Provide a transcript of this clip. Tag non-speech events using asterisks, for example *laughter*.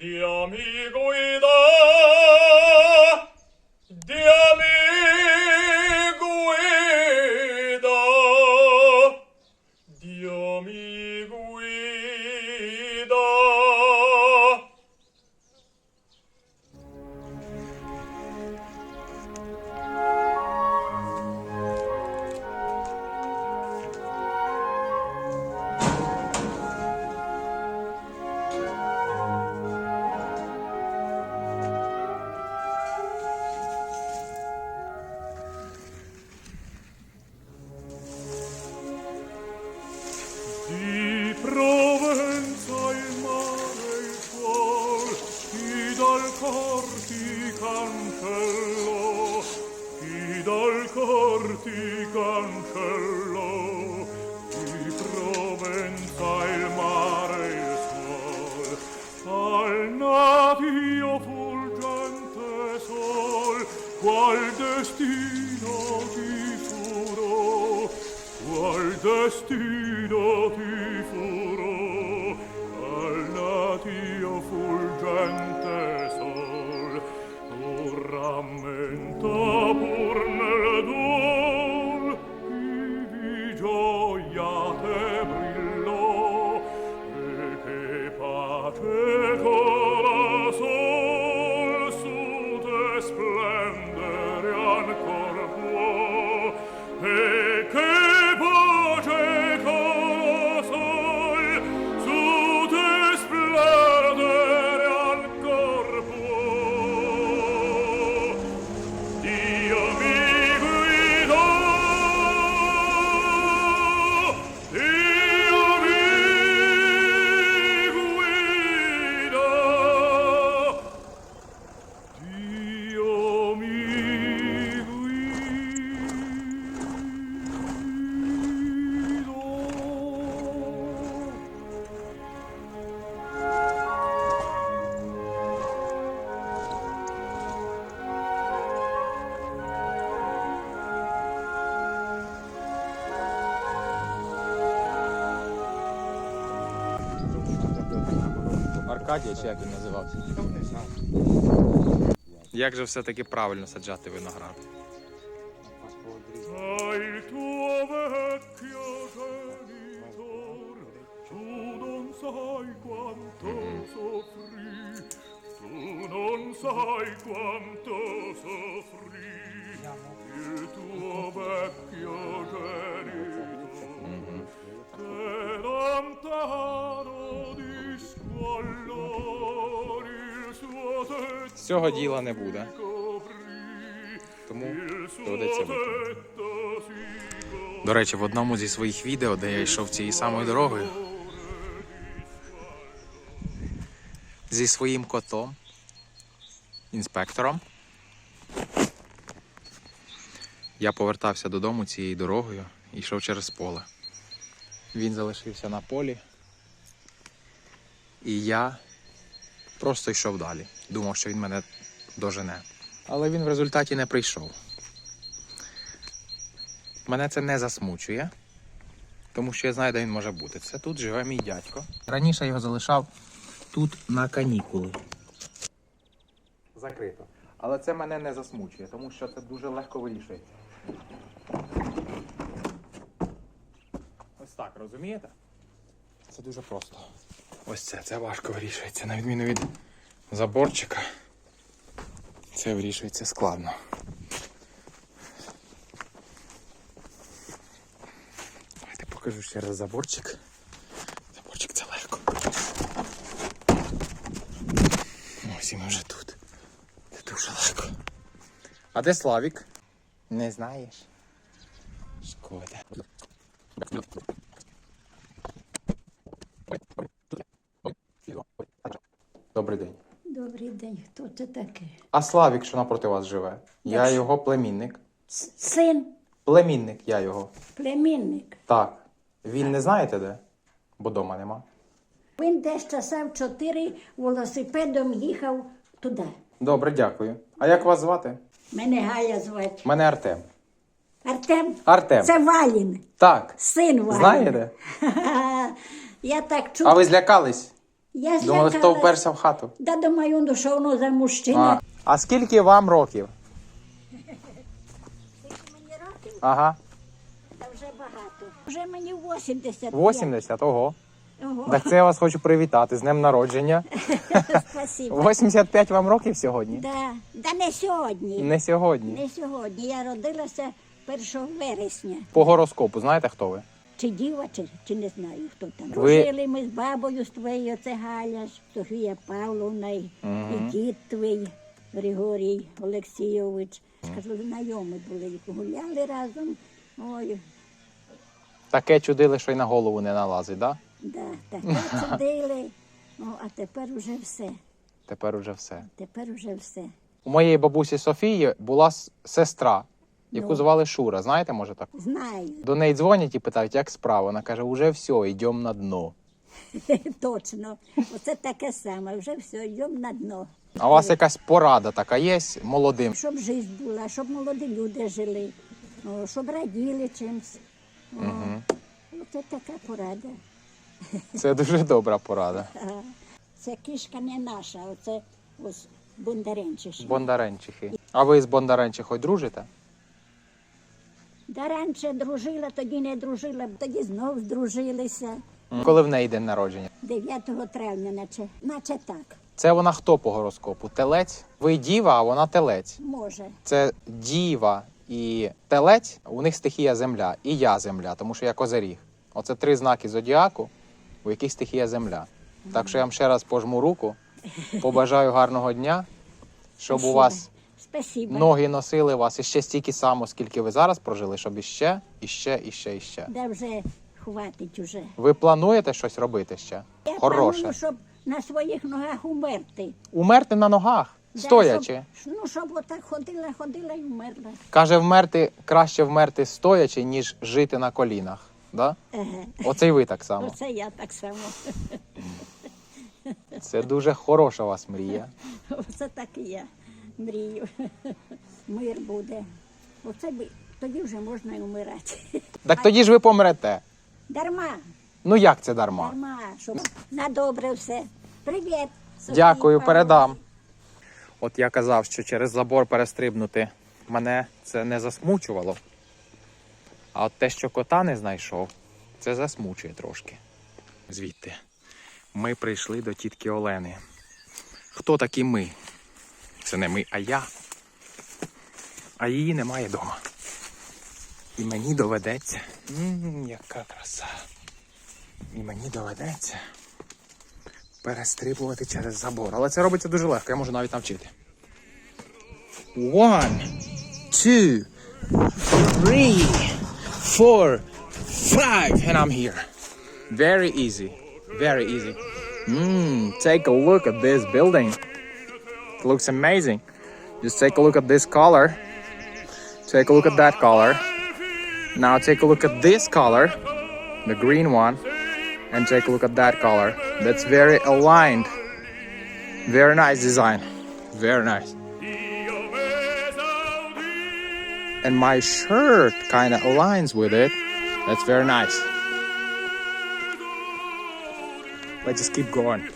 Dio de guida, Dio mi guida. cancello chi dal cor ti cancello di provenza il mare il sol. Al navio fulgente sol qual destino ti furo qual destino ti lamento. Аркадія чи як він називався? Як же все-таки правильно саджати виноград? Sai quanto soffrì, il tuo vecchio lontano Цього діла не буде, тому доведеться coprì. До речі, в одному зі своїх відео, де я йшов цією самою дорогою, зі своїм котом, інспектором, я повертався додому цією дорогою і йшов через поле. Він залишився на полі, і я просто йшов далі. Думав, що він мене дожене. Але він в результаті не прийшов. Мене це не засмучує, тому що я знаю, де він може бути. Це тут живе мій дядько. Раніше його залишав тут на канікули. Закрито. Але це мене не засмучує, тому що це дуже легко вирішується. Ось так, розумієте? Це дуже просто. Ось це, це важко вирішується, на відміну від заборчика. Це вирішується складно. Давайте покажу ще раз заборчик. Заборчик це легко. Ось і ми вже тут. Це дуже легко. А де Славік? Не знаєш? Шкода. Добрий день. Добрий день, хто це таке? А Славік, що напроти вас живе? Я Якщо- його племінник. С- Син, Племінник я його. племінник. Так. Він не знаєте де? Бо дома нема. Він десь часав чотири велосипедом їхав туди. Добре, дякую. А як вас звати? Мене Галя звати. Мене Артем. Артем? Артем. Це Валін, Так. син Валін. Знаєте? *laughs* Я так чув. А ви злякались? Я Думали, хто вперся в хату. Да думаю, ну що воно за мужчина. А, а скільки вам років? Мені років, Ага. та вже багато. Вже мені 80. 80, ого. Ого, Так це я вас хочу привітати з днем народження. *laughs* спасибо. 85 вам років сьогодні? Да. да не сьогодні. Не сьогодні. Не сьогодні. Я родилася 1 вересня. По гороскопу, знаєте, хто ви? Чи діва, чи, чи не знаю, хто там. Ви- Дружили ми з бабою з твоєю, це Галя, Софія Павловна і, і дід твій Григорій Олексійович. Скажу, знайомі були, гуляли разом. Ой, Таке чудили, що й на голову не налазить, да? да, таке *laughs* чудили. О, а тепер уже все. Тепер уже все. Тепер уже все. У моєї бабусі Софії була сестра, яку Ну. звали Шура. Знаєте, може так? Знаю, До неї дзвонять і питають, як справа. Вона каже, уже все, йдемо на дно. *laughs* точно. Оце таке саме, вже все, йдемо на дно. А у вас якась порада така є молодим? Щоб життя була, щоб молоді люди жили, о, щоб раділи чимось. О, Оце така порада. Це дуже добра порада. *laughs* Це кішка не наша, оце ось бондаренчиша. Бондаренчихи. А ви з Бондаренчихою дружите? Да раніше дружила, тоді не дружила, тоді знов здружилися. Коли в неї день народження? 9 травня, наче, наче так, Це вона хто по гороскопу? Телець? Ви діва, а вона телець. може. Це діва і телець. У них стихія земля, і я земля, тому що я козиріг. Оце три знаки зодіаку, у яких стихія земля. Так що я вам ще раз пожму руку, побажаю гарного дня, щоб у вас Спасибо. ноги носили вас іще стільки само, скільки ви зараз прожили, щоб іще, іще, іще, іще. Да вже хватить уже. Ви плануєте щось робити ще? Я Хороше. планую, щоб на своїх ногах умерти. Умерти на ногах, Да, стоячи. Щоб, ну, щоб отак ходила, ходила і вмерла. Каже, вмерти краще вмерти стоячи, ніж жити на колінах. Да? Еге. Оце й ви так само. Оце я так само. Це дуже хороша у вас мрія. Оце так і я мрію. *laughs* Мир буде. Оце би тоді вже можна і вмирати. *laughs* Так тоді ж ви помрете. Дарма, Ну як це дарма? дарма, щоб на добре все. Привіт. Софії Дякую, передам. От я казав, що через забор перестрибнути мене це не засмучувало. А от те, що кота не знайшов, це засмучує трошки. Звідти. Ми прийшли до тітки Олени. Хто такі ми? Це не ми, а я. А її немає вдома. І мені доведеться. м яка краса. І мені доведеться перестрибувати через забор. Але це робиться дуже легко, я можу навіть навчити. One, two, three, four, five, and I'm here. Very easy. Very easy. Mm, take a look at this building. Looks amazing. Just take a look at this color. Take a look at that color. Now take a look at this color, the green one and take a look at that color. That's very aligned. Very nice design. Very nice. And my shirt kind of aligns with it. That's very nice. Let's just keep going.